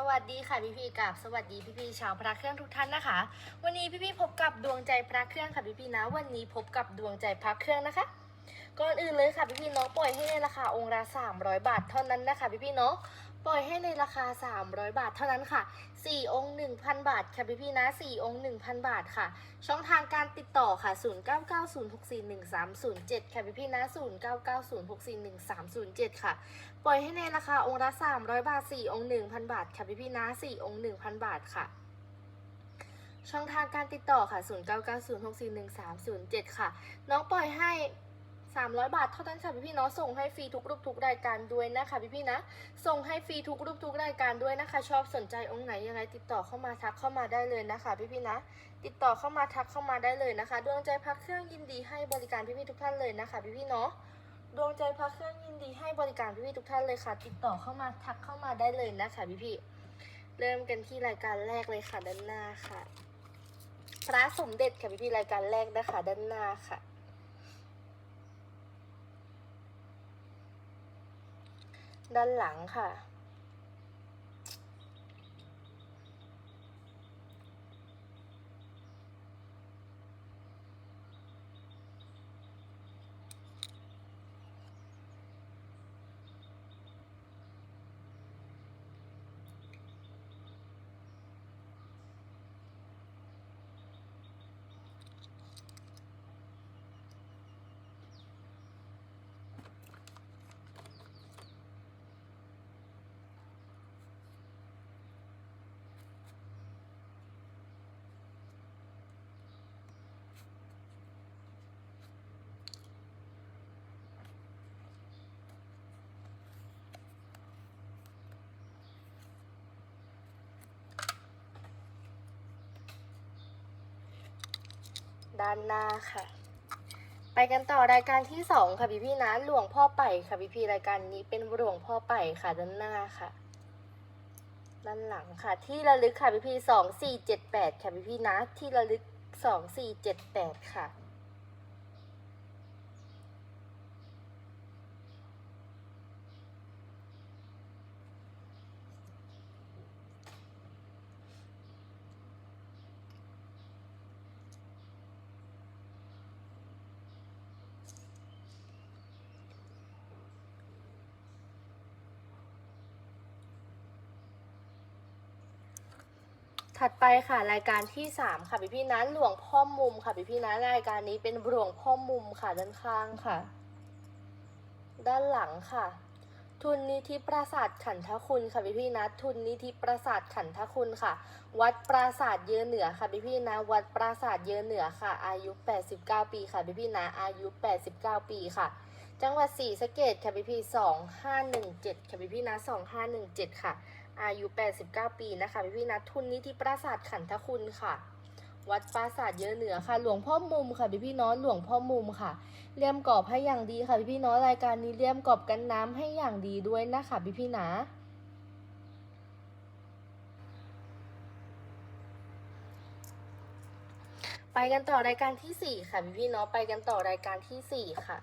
สวัสดีค่ะพี่พี่กับสวัสดีพี่พี่ชาวพระเครื่องทุกท่านนะคะ วันนี้พี่พี่พบกับดวงใจพระเครื่องค่ะพี่พี่นะ วันนี้พบกับดวงใจพระเครื่องนะคะ ก่อนอื่นเลยค่ะพี่พี่น้องปล่อยให้ในราคาองค์ละ300 บาทเท่านั้นนะคะพี่พี่ๆเนาะ ปล่อยให้ในราคา 300 บาทเท่านั้นค่ะ 4 องค์ 1,000 บาทค่ะพี่พี่นะ 4 องค์ 1,000 บาทค่ะ ช่องทางการติดต่อค่ะ 0990641307 ค่ะพี่พี่นะ 0990641307 ค่ะ ปล่อยให้ในราคาองค์ละ 300 บาท 4 องค์ 1,000 บาทค่ะพี่พี่นะ 4 องค์ 1,000 บาทค่ะช่องทางการติดต่อค่ะ 0990641307 ค่ะ น้องปล่อยให้ 300 บาทเท่านั้นค่ะพี่พี่เนาะส่งให้ฟรีทุกรูปทุกรายการด้วยนะคะพี่พี่นะ ส่งให้ฟรีทุกรูปทุกรายการด้วยนะคะ ชอบสนใจองค์ไหนยังไงติดต่อเข้ามาทักเข้ามาได้เลยนะคะพี่พี่นะ ติดต่อเข้ามาทักเข้ามาได้เลยนะคะดวงใจพักเครื่องยินดีให้บริการพี่พี่ทุกท่านเลยนะคะพี่พี่เนาะดวงใจพักเครื่องยินดีให้บริการพี่พี่ทุกท่านเลยค่ะ ติดต่อเข้ามาทักเข้ามาได้เลยนะคะพี่พี่เริ่มกันที่รายการแรกเลยค่ะด้านหน้าค่ะ พระสมเด็จค่ะพี่พี่รายการแรกนะคะด้านหน้าค่ะ ด้านหลังค่ะ ด้านหน้าค่ะ ไปกันต่อรายการที่สองค่ะพี่พี่นะหลวงพ่อไป่ค่ะพี่พี่รายการนี้เป็นหลวงพ่อไป่ค่ะด้านหน้าค่ะ ด้านหลังค่ะ ที่ระลึกค่ะพี่พี่สองสี่เจ็ดแปดค่ะพี่พี่นะที่ระลึกสองสี่เจ็ดแปดค่ะ ถัดไปค่ะรายการที่สามค่ะพี่พี่ๆนหลวงพ่อมุมค่ะพี่พี่ๆนรายการนี้เป็นหลวงพ่อมุมค่ะด้านข้างค่ะ ด้านหลังค่ะ ทุนนิธิปราสาทขันทคุณค่ะพี่พี่นะทุนนิธิปราสาทขันทคุณค่ะ วัดปราสาทเยอเหนือค่ะพี่พี่นะวัดปราสาทเยอเหนือค่ะ อายุ 89 ปีค่ะพี่พี่นะอายุ 89 ปีค่ะ จังหวัดศรีสะเกดค่ะพี่พี่สองห้าหนึ่งเจ็ดค่ะพี่พี่นะสองห้าหนึ่งเจ็ดค่ะ อายุ 89 ปีนะคะพี่พี่นะทุนนิธิปราสาทขันทคุณค่ะ วัดปราสาทเยอะเหนือค่ะ หลวงพ่อมุมค่ะพี่พี่น้องหลวงพ่อมุมค่ะเลี่ยมกรอบให้อย่างดีค่ะพี่พี่น้องรายการนี้เลี่ยมกรอบกันน้ำให้อย่างดีด้วยนะคะพี่พี่นะไปกันต่อรายการที่สี่ค่ะพี่พี่ๆเนาะไปกันต่อรายการที่สี่ค่ะ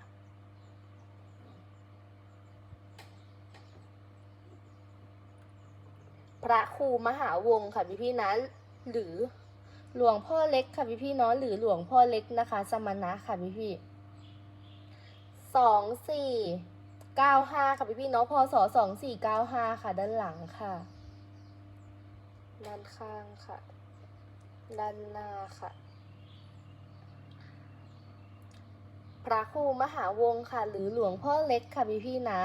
พระครูมหาวงค่ะพี่พี่นะหรือหลวงพ่อเล็กค่ะพี่พี่เนาะหรือหลวงพ่อเล็กนะคะ สมณะค่ะพี่พี่สองสี่เก้าห้าค่ะพี่พี่เนาะพศสองสี่เก้าห้าค่ะ ด้านหลังค่ะ ด้านข้างค่ะ ด้านหน้าค่ะ พระครูมหาวงค่ะ หรือหลวงพ่อเล็กค่ะพี่พี่นะ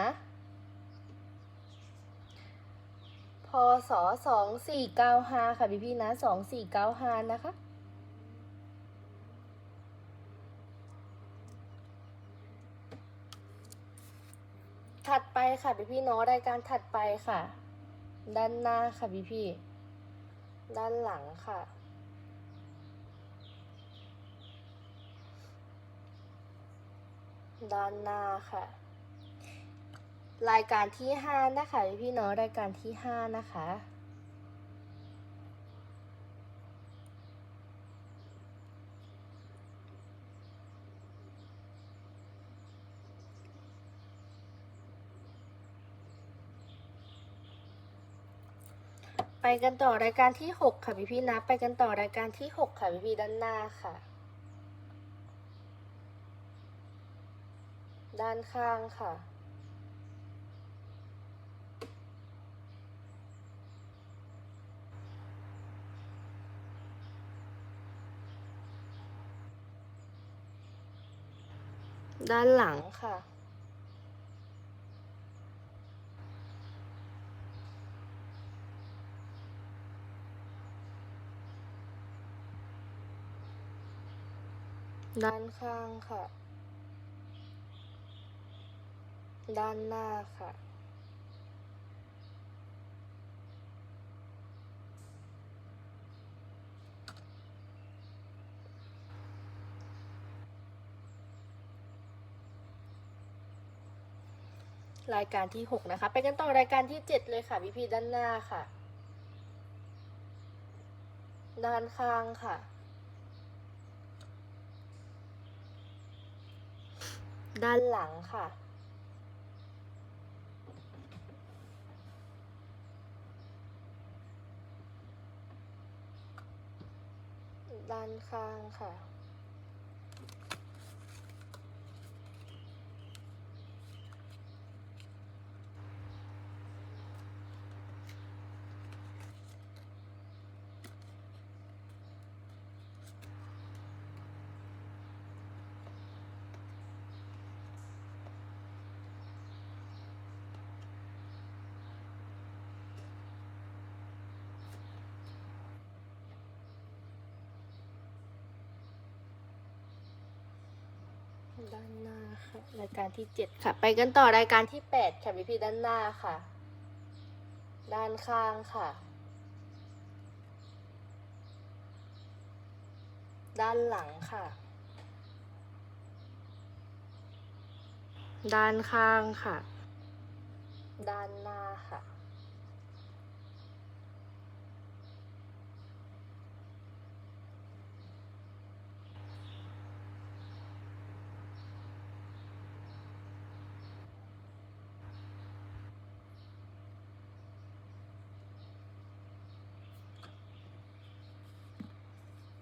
พศสองสี่เก้าห้าค่ะพี่พี่นะสองสี่เก้าห้านะคะ ถัดไปค่ะพี่พี่เนาะรายการถัดไปค่ะ ด้านหน้าค่ะพี่พี่ ด้านหลังค่ะด้านหน้าค่ะ รายการที่ห้านะคะพี่พี่ๆเนาะรายการที่ห้านะคะ ไปกันต่อรายการที่หกค่ะพี่พี่นะ ไปกันต่อรายการที่หกค่ะพี่พี่ด้านหน้าค่ะ ด้านข้างค่ะ ด้านหลังค่ะ ด้านข้างค่ะ ด้านหน้าค่ะ รายการที่หกนะคะ ไปกันต่อรายการที่เจ็ดเลยค่ะพี่พีด้านหน้าค่ะ ด้านข้างค่ะ ด้านหลังค่ะ ด้านข้างค่ะ ด้านหน้าค่ะรายการที่เจ็ดค่ะ ไปกันต่อรายการที่แปดค่ะพี่พี่ด้านหน้าค่ะ ด้านข้างค่ะ ด้านหลังค่ะ ด้านข้างค่ะ ด้านหน้าค่ะ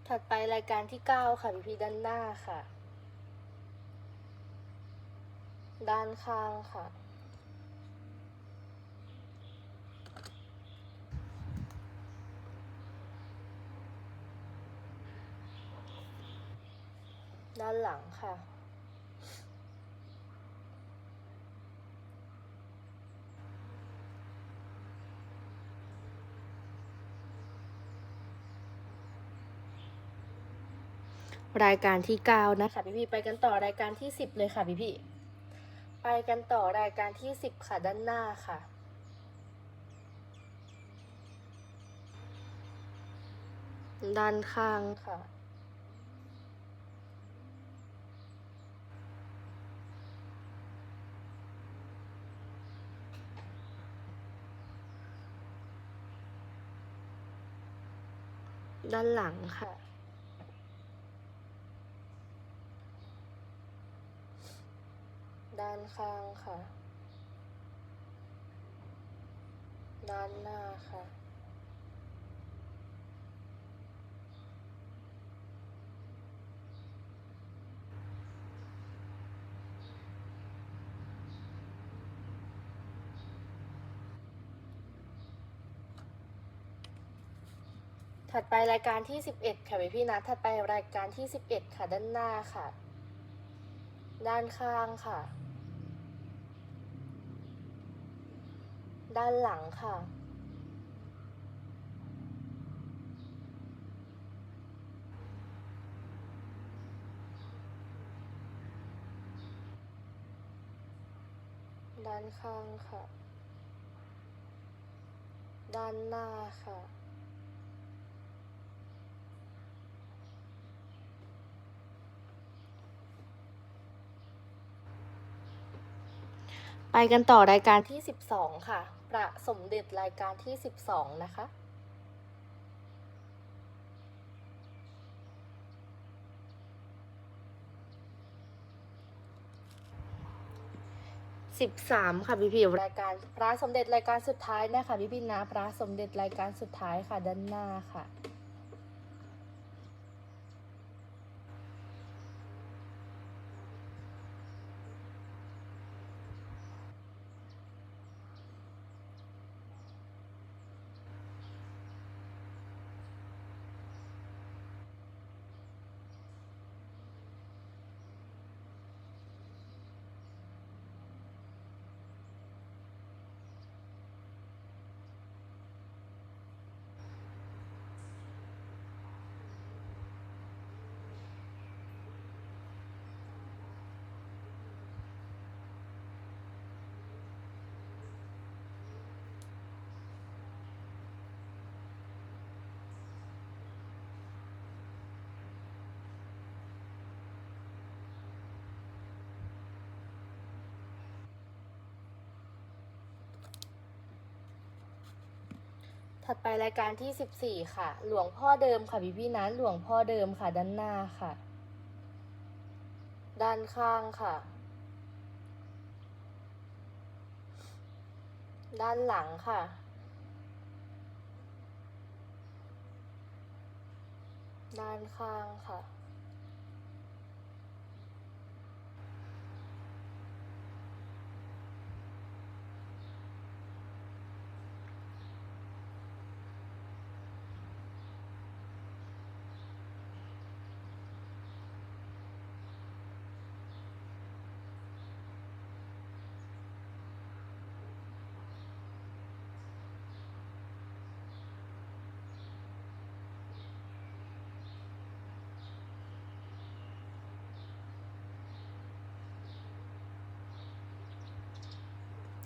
ถัดไปรายการที่เก้าค่ะ พี่พี่ด้านหน้าค่ะ ด้านข้างค่ะ ด้านหลังค่ะ รายการที่เก้านะคะพี่พี่ๆไปกันต่อรายการที่สิบเลยค่ะพี่พี่ๆไปกันต่อรายการที่สิบค่ะด้านหน้าค่ะด้านข้างค่ะ ด้านหลังค่ะ ด้านข้างค่ะ ด้านหน้าค่ะ ถัดไปรายการที่ 11 ค่ะพี่พี่ๆนะถัดไปรายการที่ 11 ค่ะด้านหน้าค่ะด้านข้างค่ะ ด้านหลังค่ะ ด้านข้างค่ะ ด้านหน้าค่ะ ไปกันต่อรายการที่ 12 ค่ะ ประสมเด็จรายการที่ 12 นะคะสสิบสามค่ะพี่พี่รายการพระสมเด็จรายการสุดท้ายนะคะพี่พี่นะพระสมเด็จรายการสุดท้ายค่ะด้านหน้าค่ะ ถัดไปรายการที่สิบสี่ค่ะ หลวงพ่อเดิมค่ะพี่พี่นะหลวงพ่อเดิมค่ะด้านหน้าค่ะ ด้านข้างค่ะ ด้านหลังค่ะ ด้านข้างค่ะ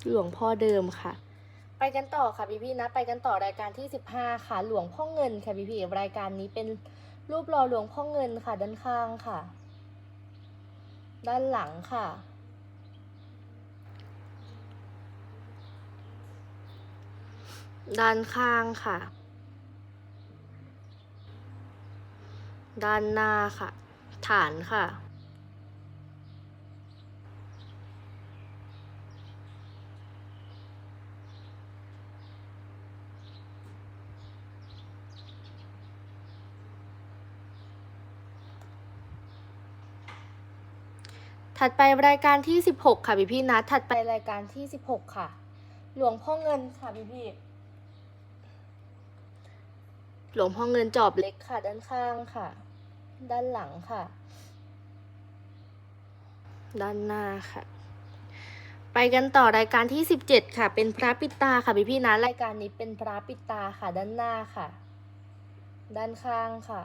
หลวงพ่อเดิมค่ะ ไปกันต่อค่ะพี่พี่นะ ไปกันต่อรายการที่สิบห้าค่ะ หลวงพ่อเงินค่ะพี่พี่รายการนี้เป็นรูปหล่อหลวงพ่อเงินค่ะด้านข้างค่ะ ด้านหลังค่ะด้านข้างค่ะ ด้านหน้าค่ะ ฐานค่ะ ถัดไปรายการที่ 16 ค่ะพี่พี่นะ ถัดไปรายการที่ 16 ค่ะ หลวงพ่อเงินค่ะพี่พี่หลวงพ่อเงินจอบเล็กค่ะ ด้านข้างค่ะ ด้านหลังค่ะ ด้านหน้าค่ะ ไปกันต่อรายการที่ 17 ค่ะ เป็นพระปิตาค่ะพี่พี่นะ รายการนี้เป็นพระปิตาค่ะ ด้านหน้าค่ะ ด้านข้างค่ะ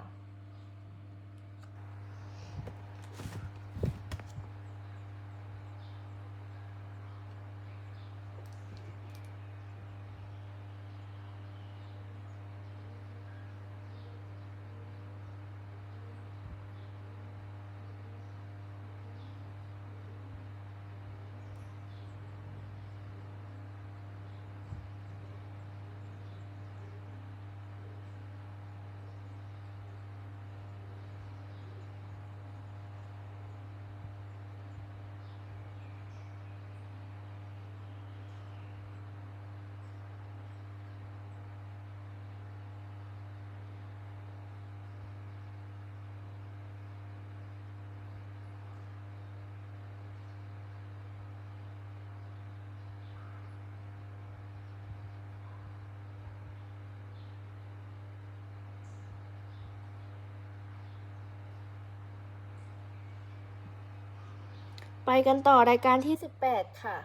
ไปกันต่อรายการที่ 18 ค่ะ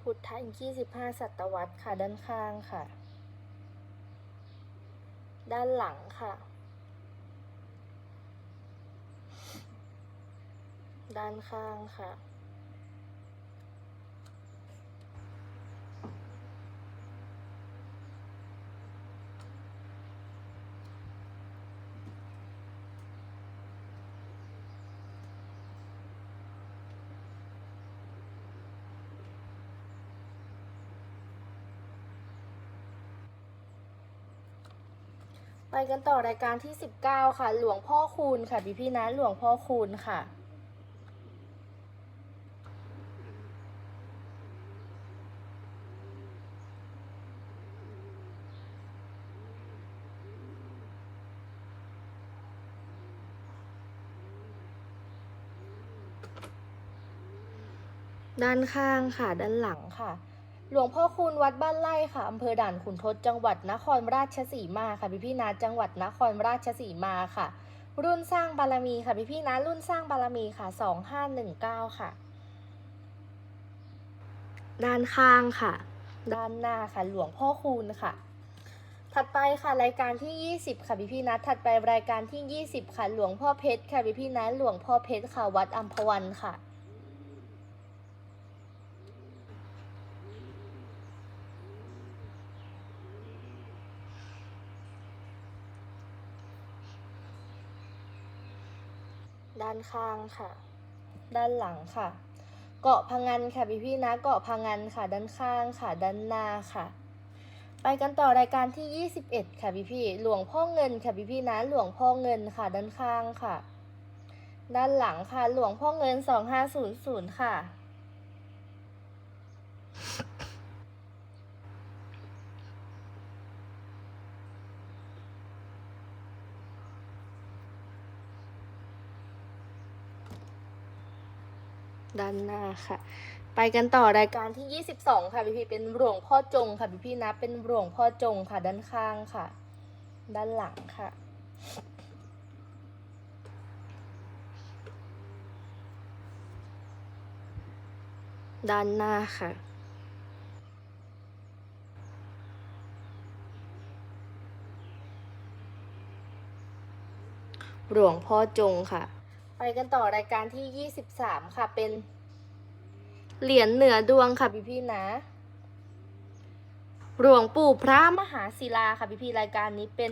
พุทธอินทรี25ศตวรรษค่ะ ด้านข้างค่ะ ด้านหลังค่ะ ด้านข้างค่ะ ไปกันต่อรายการที่สิบเก้าค่ะ หลวงพ่อคูณค่ะพี่พี่นะหลวงพ่อคูณค่ะ ด้านข้างค่ะ ด้านหลังค่ะ หลวงพ่อคูณวัดบ้านไร่ค่ะอำเภอด่านขุนทดจังหวัดนครราชสีมาค่ะพี่พี่นะจังหวัดนครราชสีมาค่ะ รุ่นสร้างบารมีค่ะพี่พี่นะรุ่นสร้างบารมีค่ะสองห้าหนึ่งเก้าค่ะ ด้านข้างค่ะ ด้านหน้าค่ะหลวงพ่อคูณค่ะ ถัดไปค่ะรายการที่ 20 ค่ะพี่พี่นะถัดไปรายการที่ 20 ค่ะหลวงพ่อเพชรค่ะพี่พี่นะหลวงพ่อเพชรค่ะวัดอัมพวันค่ะ ด้านข้างค่ะ ด้านหลังค่ะ เกาะพังงานค่ะพี่พี่นะเกาะพังงานค่ะ ด้านข้างค่ะ ด้านหน้าค่ะ ไปกันต่อรายการที่ 21 ค่ะพี่พี่หลวงพ่อเงินค่ะพี่พี่นะหลวงพ่อเงินค่ะ ด้านข้างค่ะ ด้านหลังค่ะ หลวงพ่อเงิน 2500 ค่ะ ด้านหน้าค่ะ ไปกันต่อรายการที่ 22 ค่ะพี่พี่เป็นหลวงพ่อจงค่ะพี่พี่นะเป็นหลวงพ่อจงค่ะด้านข้างค่ะ ด้านหลังค่ะด้านหน้าค่ะ หลวงพ่อจงค่ะ ไปกันต่อรายการที่ 23 ค่ะ เป็น เหรียญเหนือดวงค่ะพี่พี่นะ หลวงปู่พระมหาศิลาค่ะพี่พี่รายการนี้เป็น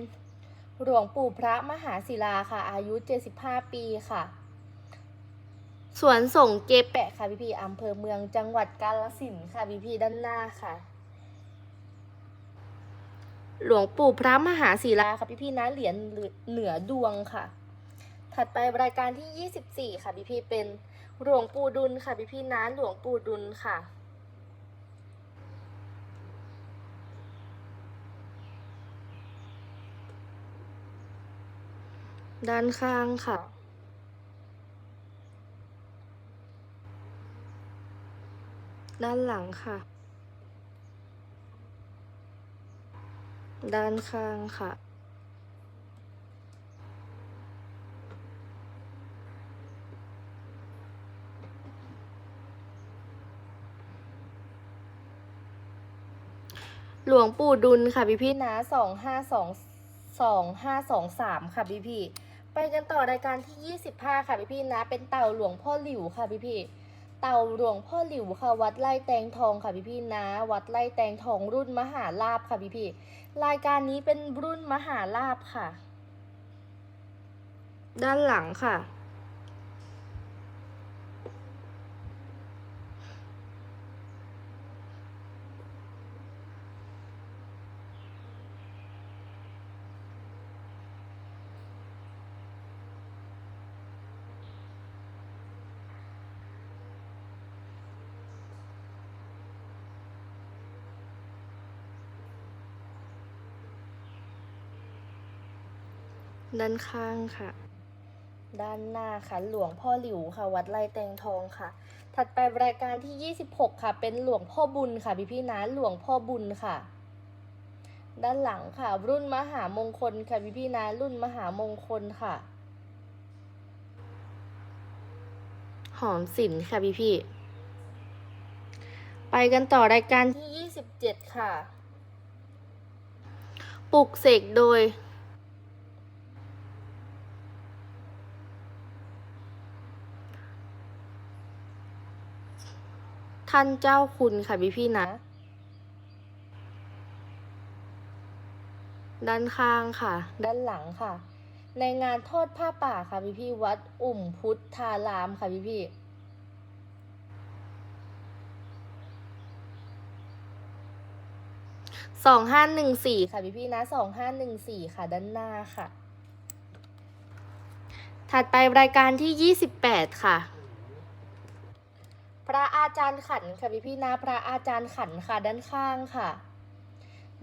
หลวงปู่พระมหาศิลาค่ะ อายุ 75 ปีค่ะ สวนส่งเจแปะค่ะพี่พี่อำเภอเมืองจังหวัดกาฬสินค่ะพี่พี่ด้านหน้าค่ะ หลวงปู่พระมหาศิลาค่ะพี่พี่นะเหรียญเหนือดวงค่ะ ถัดไปรายการที่ 24 ค่ะพี่พี่เป็นหลวงปู่ดุลค่ะพี่พี่ๆนหลวงปู่ดุลค่ะด้านข้างค่ะ ด้านหลังค่ะ ด้านข้างค่ะ หลวงปู่ดุลค่ะพี่พี่นะสองห้าสองสองห้าสองสามค่ะพี่พี่ไปกันต่อรายการที่ยี่สิบห้าค่ะพี่พี่นะ เป็นเต่าหลวงพ่อหลิวค่ะพี่พี่เต่าหลวงพ่อหลิวค่ะวัดไร่แตงทองค่ะพี่พี่นะ วัดไร่แตงทองรุ่นมหาลาภค่ะพี่พี่รายการนี้เป็นรุ่นมหาลาภค่ะ ด้านหลังค่ะ ด้านข้างค่ะ ด้านหน้าค่ะ หลวงพ่อหลิวค่ะ วัดไร่แตงทองค่ะ ถัดไปรายการที่ 26 ค่ะ เป็นหลวงพ่อบุญค่ะ พี่พี่ๆนะหลวงพ่อบุญค่ะ ด้านหลังค่ะ รุ่นมหามงคลค่ะพี่พี่ๆนะรุ่นมหามงคลค่ะ หอมสินค่ะพี่พี่ๆไปกันต่อรายการที่ 27 ค่ะ ปลุกเสกโดย ท่านเจ้าคุณค่ะพี่พี่ๆนะ ด้านข้างค่ะ ด้านหลังค่ะ ในงานทอดผ้าป่าค่ะพี่พี่ๆวัดอุ่มพุทธารามค่ะพี่พี่สองห้าหนึ่งสี่ค่ะพี่พี่ๆนะสองห้าหนึ่งสี่ค่ะด้านหน้าค่ะ ถัดไปรายการที่ยี่สิบแปดค่ะ พระอาจารย์ขันค่ะพี่พี่นะพระอาจารย์ขันค่ะด้านข้างค่ะ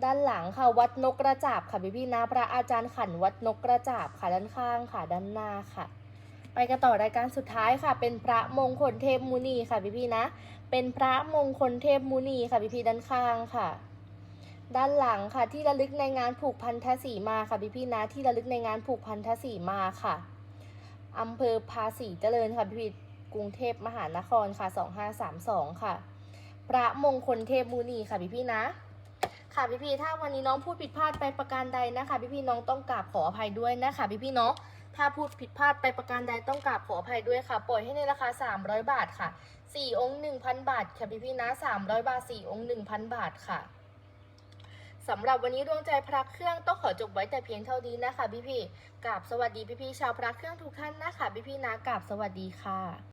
ด้านหลังค่ะวัดนกกระจาบค่ะพี่พี่นะพระอาจารย์ขันวัดนกกระจาบค่ะด้านข้างค่ะ ด้านหน้าค่ะ ไปกันต่อรายการสุดท้ายค่ะ เป็นพระมงคลเทพมุนีค่ะพี่พี่นะ เป็นพระมงคลเทพมุนีค่ะพี่พี่ด้านข้างค่ะด้านหลังค่ะที่ระลึกในงานผูกพันธสีมาค่ะพี่พี่นะที่ระลึกในงานผูกพันธสีมาค่ะอำเภอภาษีเจริญค่ะพี่พี่ รุงเทพมหานครค่ะ2532 ค่ะ พระมงคลเทพมุนีค่ะพี่พี่นะค่ะพี่พี่ถ้าวันนี้น้องพูดผิดพลาดไปประการใดนะคะ พี่พี่น้องต้องกราบขออภัยด้วยนะคะ พี่พี่เนาะถ้าพูดผิดพลาดไปประการใดต้องกราบขออภัยด้วยค่ะ ปล่อยให้ในราคา 300 บาทค่ะ 4 องค์ 1,000 บาทค่ะพี่พี่นะ 300 บาท 4 องค์ 1,000 บาทค่ะสำหรับวันนี้ดวงใจพระเครื่องต้องขอจบไว้แต่เพียงเท่านี้นะคะพี่พี่กราบสวัสดีพี่พี่ชาวพระเครื่องทุกท่านนะคะพี่พี่นะกราบสวัสดีค่ะ